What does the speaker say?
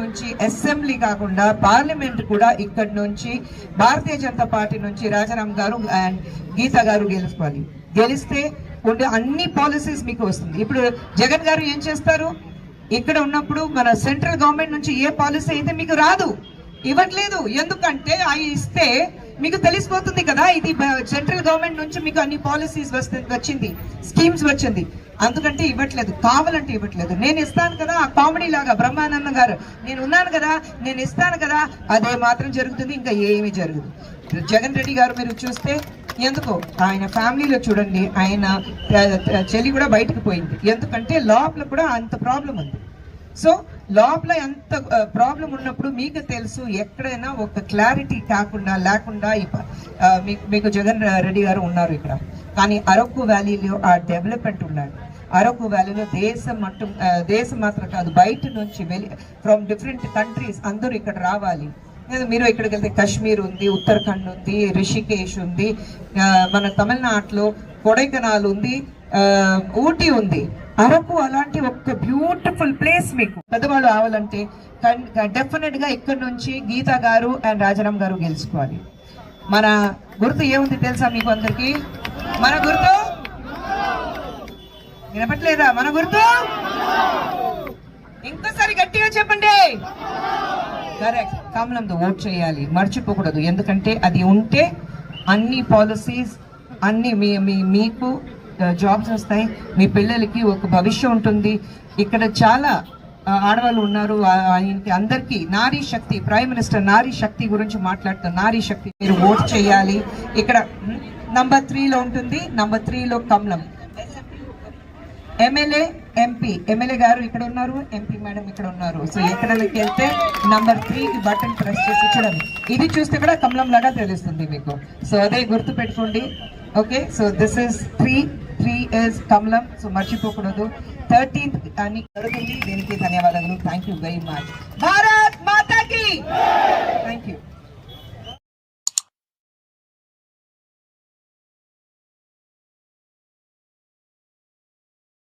నుంచి అసెంబ్లీ కాకుండా పార్లమెంట్ కూడా ఇక్కడ నుంచి భారతీయ జనతా పార్టీ నుంచి రాజారాం గారు అండ్ గీత గారు గెలుచుకోవాలి. గెలిస్తే ఉండే అన్ని పాలసీస్ మీకు వస్తుంది. ఇప్పుడు జగన్ గారు ఏం చేస్తారు? ఇక్కడ ఉన్నప్పుడు మన సెంట్రల్ గవర్నమెంట్ నుంచి ఏ పాలసీ అయితే మీకు రాదు. ఇవ్వట్లేదు. ఎందుకంటే అవి ఇస్తే మీకు తెలిసిపోతుంది కదా ఇది సెంట్రల్ గవర్నమెంట్ నుంచి మీకు అన్ని పాలసీస్ వస్తుంది వచ్చింది స్కీమ్స్ వచ్చింది. అందుకంటే ఇవ్వట్లేదు కావాలంటే ఇవ్వట్లేదు. నేను ఇస్తాను కదా ఆ కామెడీ లాగా బ్రహ్మానంద గారు నేను ఉన్నాను కదా నేను ఇస్తాను కదా అదే మాత్రం జరుగుతుంది ఇంకా ఏమీ జరగదు. జగన్ రెడ్డి గారు మీరు చూస్తే ఎందుకో ఆయన ఫ్యామిలీలో చూడండి ఆయన చెల్లి కూడా బయటకు పోయింది. ఎందుకంటే లోపల కూడా అంత ప్రాబ్లం ఉంది. సో లోపల ఎంత ప్రాబ్లం ఉన్నప్పుడు మీకు తెలుసు ఎక్కడైనా ఒక క్లారిటీ కాకుండా లేకుండా మీకు మీకు జగన్ రెడ్డి గారు ఉన్నారు ఇక్కడ. కానీ అరకు వ్యాలీలో ఆ డెవలప్మెంట్ ఉన్నాడు అరకు వ్యాలీలో దేశం మట్టు దేశం మాత్రం కాదు బయట నుంచి వెళ్ళి ఫ్రమ్ డిఫరెంట్ కంట్రీస్ అందరూ ఇక్కడ రావాలి. మీరు ఇక్కడికి వెళ్తే కాశ్మీర్ ఉంది ఉత్తరాఖండ్ ఉంది రిషికేష్ ఉంది మన తమిళనాడులో కొడైకెనాల్ ఉంది ఊటీ ఉంది. అరకు అలాంటి ఒక బ్యూటిఫుల్ ప్లేస్ మీకు. పెద్దవాళ్ళు రావాలంటే డెఫినెట్గా ఇక్కడ నుంచి గీతా గారు అండ్ రాజారాం గారు గెలుచుకోవాలి. మన గుర్తు ఏముంది తెలుసా మీకు అందరికి? మన గుర్తు? వినపట్లేదా? మన గుర్తు? ఇంకోసారి గట్టిగా చెప్పండి. కరెక్ట్ కమలంతో ఓట్ చేయాలి. మర్చిపోకూడదు. ఎందుకంటే అది ఉంటే అన్ని పాలసీస్ అన్ని మీ మీకు జాబ్స్ వస్తాయి. మీ పిల్లలకి ఒక భవిష్యం ఉంటుంది. ఇక్కడ చాలా ఆడవాళ్ళు ఉన్నారు. ఆయనకి అందరికీ నారీ శక్తి ప్రైమ్ మినిస్టర్ నారీ శక్తి గురించి మాట్లాడుతారు నారీ శక్తి మీరు ఓట్ చేయాలి. ఇక్కడ నంబర్ త్రీలో ఉంటుంది. నంబర్ త్రీలో కమలం. ఎమ్మెల్యే ఎంపీ ఎమ్మెల్యే గారు ఇక్కడ ఉన్నారు. ఎంపీ మేడం ఇక్కడ ఉన్నారు. సో ఎక్కడికి వెళ్తే నంబర్ త్రీకి బటన్ ప్రెస్ చేసి చూడండి. ఇది చూస్తే కూడా కమలం లాగా తెలుస్తుంది మీకు. సో అదే గుర్తు పెట్టుకోండి okay so this is three three years కమలం సో మర్చిపోకూడదు థర్టీన్త్ అని జరుగుతుంది. దీనికి ధన్యవాదాలు thank you very much Bharat మాతాకి!